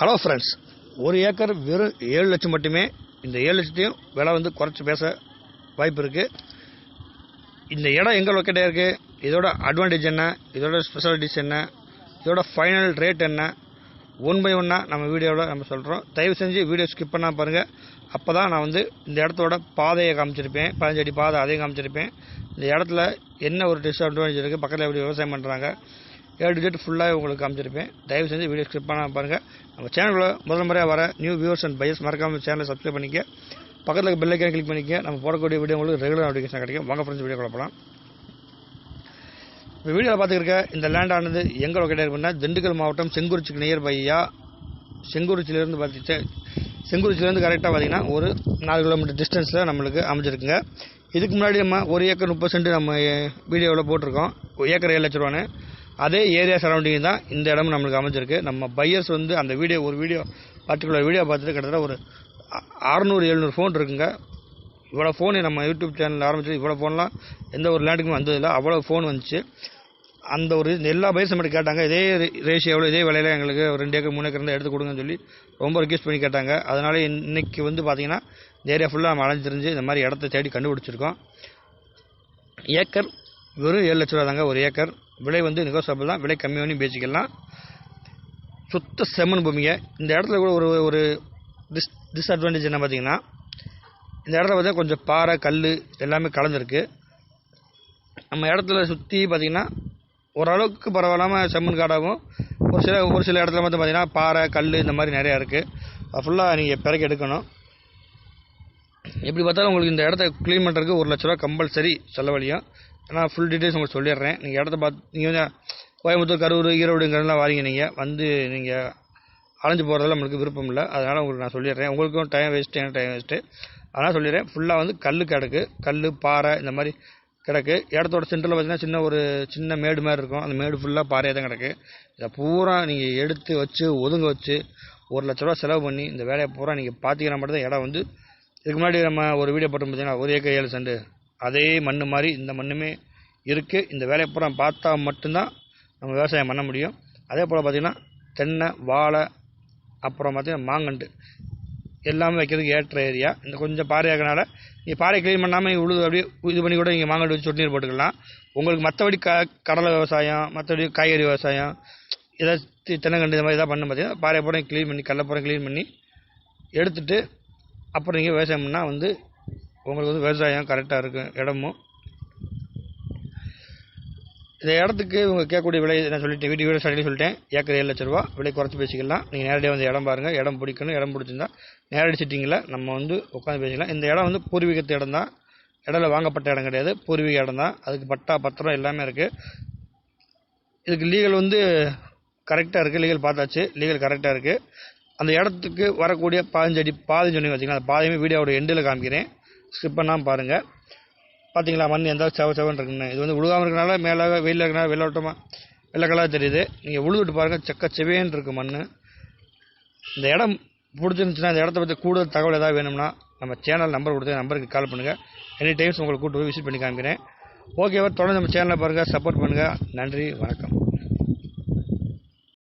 Hello friends ஒரு acre வெறும் ஏழு லட்சம் மட்டுமே இந்த ஏழு லட்சத்தையும் விலை வந்து குறைச்சி பேச வாய்ப்பு இருக்குது இந்த இடம் எங்கே லொக்கேட்டாக இருக்குது இதோட அட்வான்டேஜ் என்ன? இதோட ஸ்பெஷாலிட்டிஸ் என்ன? இதோட ஃபைனல் ரேட் என்ன? ஒன் பை ஒன்னாக நம்ம வீடியோவில் நம்ம சொல்கிறோம் தயவு செஞ்சு வீடியோ ஸ்கிப் பண்ணால் பாருங்கள் அப்போ தான் நான் வந்து இந்த இடத்தோட பாதையை காமிச்சிருப்பேன். பதினஞ்சு அடி பாதை அதையும் காமிச்சிருப்பேன். இந்த இடத்துல என்ன ஒரு டிஸ்அட்வான்டேஜ் இருக்குது பக்கத்தில் எப்படி விவசாயம் பண்ணுறாங்க ஏ டு ஜெட் ஃபுல்லாக உங்களுக்கு காமிச்சிருப்பேன். தயவு செஞ்சு வீடியோ ஸ்கிப் பண்ணாமல் பாருங்கள் நம்ம சேனலில் முதல் முறையாக வர நியூ வியூவர்ஸ் அண்ட் பையர்ஸ் மறக்காமல் சேனலை சப்ஸ்கிரைப் பண்ணிக்க. பக்கத்தில் பெல் ஐக்கான் கிளிக் பண்ணிக்க. நம்ம போடக்கூடிய வீடியோ உங்களுக்கு ரெகுலர் நோட்டிஃபிகேஷன் கிடைக்கும். வாங்க ஃப்ரெண்ட்ஸ் வீடியோ குழப்பலாம் இப்போ வீடியோவில் பார்த்துருக்க இந்த லேண்டானது எங்கே லொக்கேட் இருக்குன்னா திண்டுக்கல் மாவட்டம் செங்குறிச்சிக்கு நியர் பையா செங்குறிச்சிலேருந்து பார்த்துட்டு செங்குறிச்சிலேருந்து கரெக்டாக பார்த்தீங்கன்னா ஒரு நாலு கிலோமீட்டர் டிஸ்டன்ஸில் நம்மளுக்கு அமைஞ்சிருக்குங்க. இதுக்கு முன்னாடி நம்ம ஒரு ஏக்கர் முப்பது சென்ட் நம்ம வீடியோவில் போட்டிருக்கோம். ஏக்கர் ஏழு லட்ச ரூபான்னு. அதே ஏரியா சரௌண்டிங் தான் இந்த இடமும் நம்மளுக்கு அமைஞ்சிருக்கு. நம்ம பையர்ஸ் வந்து அந்த வீடியோ ஒரு வீடியோ பர்டிகுலர் வீடியோ பார்த்துட்டு கிட்டத்தட்ட ஒரு அறநூறு எழுநூறு ஃபோன் இருக்குங்க. இவ்வளோ ஃபோன் நம்ம யூடியூப் சேனல் ஆரம்பிச்சு இவ்வளோ ஃபோன்லாம் எந்த ஒரு லேண்டுக்கும் வந்ததில்லை அவ்வளோ ஃபோன் வந்துச்சு. அந்த ஒரு எல்லா பையர்ஸும் மட்டும் கேட்டாங்க இதே ரேஷியோவில் இதே விலையில எங்களுக்கு ஒரு ரெண்டு ஏக்கர் மூணு ஏக்கர் இருந்தால் எடுத்து கொடுங்கன்னு சொல்லி ரொம்ப ரிக்வெஸ்ட் பண்ணி கேட்டாங்க. அதனால் இன்றைக்கி வந்து பார்த்தீங்கன்னா இந்த ஏரியா ஃபுல்லாக நம்ம அலைஞ்சிருந்து இந்த மாதிரி இடத்த தேடி கண்டுபிடிச்சிருக்கோம். ஏக்கர் வெறும் ஏழு லட்ச ரூபா தாங்க ஒரு ஏக்கர். விலை வந்து நெகோசியபிள் தான் விலை கம்மி பேசிக்கலாம். சுத்த செம்மண் பூமிங்க. இந்த இடத்துல கூட ஒரு ஒரு டிஸ் டிஸ்அட்வான்டேஜ் என்ன பார்த்தீங்கன்னா இந்த இடத்துல பார்த்தீங்கன்னா கொஞ்சம் பாறை கல் எல்லாமே கலந்துருக்கு. நம்ம இடத்துல சுற்றி பார்த்தீங்கன்னா ஓரளவுக்கு பரவாயில்லாமல் செம்மண் காடாகவும் ஒரு சில ஒரு சில இடத்துல மட்டும் பார்த்திங்கன்னா பாறை கல் இந்த மாதிரி நிறையா இருக்குது ஃபுல்லாக நீங்கள் பிறக்கி எடுக்கணும். எப்படி பார்த்தாலும் உங்களுக்கு இந்த இடத்த க்ளீன் பண்ணுறதுக்கு ஒரு லட்ச ரூபா கம்பல்சரி செலவழியும். நான் ஃபுல் டீட்டெயில்ஸ் உங்களுக்கு சொல்லிடுறேன். நீங்கள் இடத்த பார்த்து நீங்கள் வந்து கோயம்புத்தூர் கரூர் ஈரோடுங்கிறதெல்லாம் வாரீங்க நீங்கள் வந்து நீங்கள் அலைஞ்சு போகிறதெல்லாம் நம்மளுக்கு விருப்பம் இல்லை. அதனால் உங்களுக்கு நான் சொல்லிடுறேன். உங்களுக்கும் டைம் வேஸ்ட்டு எனக்கு டைம் வேஸ்ட்டு அதனால் சொல்லிடுறேன். ஃபுல்லாக வந்து கல் கிடக்கு. கல் பாறை இந்த மாதிரி கிடக்கு. இடத்தோட சென்டரில் பார்த்தீங்கன்னா சின்ன ஒரு சின்ன மேடு மாதிரி இருக்கும். அந்த மேடு ஃபுல்லாக பாறையாக தான் கிடக்கு. இதை பூரா நீங்கள் எடுத்து வச்சு ஒதுங்க வச்சு ஒரு லட்ச ரூபா செலவு பண்ணி இந்த வேலையை பூரா நீங்கள் பார்த்தீங்கன்னா மட்டும் தான் இடம் வந்து இதுக்கு முன்னாடி நம்ம ஒரு வீடியோ போட்டோம் பார்த்தீங்கன்னா ஒரு ஏக்கர் ஏழு சண்டு. அதே மண் மாதிரி இந்த மண்ணுமே இருக்குது இந்த வேலையை பூரா பார்த்தா மட்டும்தான் நம்ம விவசாயம் பண்ண முடியும். அதே போல் பார்த்திங்கன்னா தென்னை வாழை அப்புறம் பார்த்திங்கன்னா மாங்கண்டு எல்லாமே வைக்கிறதுக்கு ஏற்ற ஏரியா. இந்த கொஞ்சம் பாறையாகனால நீங்கள் பாறை க்ளீன் பண்ணாமல் உழுது அப்படியே இது பண்ணி கூட நீங்கள் மாங்கண்டு வச்சு சொட்டு நீர் போட்டுக்கலாம். உங்களுக்கு மற்றபடி க கடலை விவசாயம் மற்றபடி காய்கறி விவசாயம் ஏதாச்சும் தென்னங்கண்டு இந்த மாதிரி எதாவது பண்ண பார்த்தீங்கன்னா பாறை பூரா க்ளீன் பண்ணி கடலை க்ளீன் பண்ணி எடுத்துட்டு அப்புறம் நீங்கள் விவசாயம் பண்ணால் வந்து உங்களுக்கு வந்து விவசாயம் கரெக்டாக இருக்கும் இடமும். இந்த இடத்துக்கு இவங்க கேட்கக்கூடிய விலை நான் சொல்லிட்டேன் வீட்டு வீடு ஸ்டார்டிங் சொல்லிட்டேன் ஏக்கர் ஏழு லட்ச ரூபா. விலை குறைச்சி பேசிக்கலாம். நீங்கள் நேரடியாக வந்து இடம் பாருங்கள் இடம் பிடிக்கணும் இடம் பிடிச்சிருந்தா நேரடி சிட்டிங்கில் நம்ம வந்து உட்காந்து பேசிக்கலாம். இந்த இடம் வந்து பூர்வீகத்து இடம் தான். இடத்துல வாங்கப்பட்ட இடம் கிடையாது பூர்வீக இடம் தான். அதுக்கு பட்டா பத்திரம் எல்லாமே இருக்குது இதுக்கு லீகல் வந்து கரெக்டாக இருக்குது லீகல் பார்த்தாச்சு. லீகல் கரெக்டாக இருக்குது அந்த இடத்துக்கு வரக்கூடிய பதினஞ்சு பாதைன்னு பாதை சொன்னீங்க வச்சுக்கலாம் அந்த பாதையுமே வீடியோட எண்டில் காமிக்கிறேன். ஸ்கிப் பண்ணாமல் பாருங்கள் பார்த்தீங்களா மண் எந்த செவ செவன் இருக்குன்னு. இது வந்து உழுகாமல் இருக்கனால மேலே வெயிலில் இருக்கனால வெள்ளோட்டமாக வெள்ளை கலராக தெரியுது. நீங்கள் உழுதுட்டு பாருங்கள் செக்க செவேன்னு இருக்குது மண் இந்த இடம் பிடிச்சிருந்துச்சுன்னா இந்த இடத்த பற்றி கூடுதல் தகவல் ஏதாவது வேணும்னா நம்ம சேனல் நம்பர் கொடுத்து நம்பருக்கு கால் பண்ணுங்கள் எனி டைம்ஸ் உங்களுக்கு கூப்பிட்டு போய் விசிட் பண்ணி காமிக்கிறேன். ஓகேவா தொடர்ந்து நம்ம சேனலை பாருங்கள் சப்போர்ட் பண்ணுங்கள் நன்றி வணக்கம்.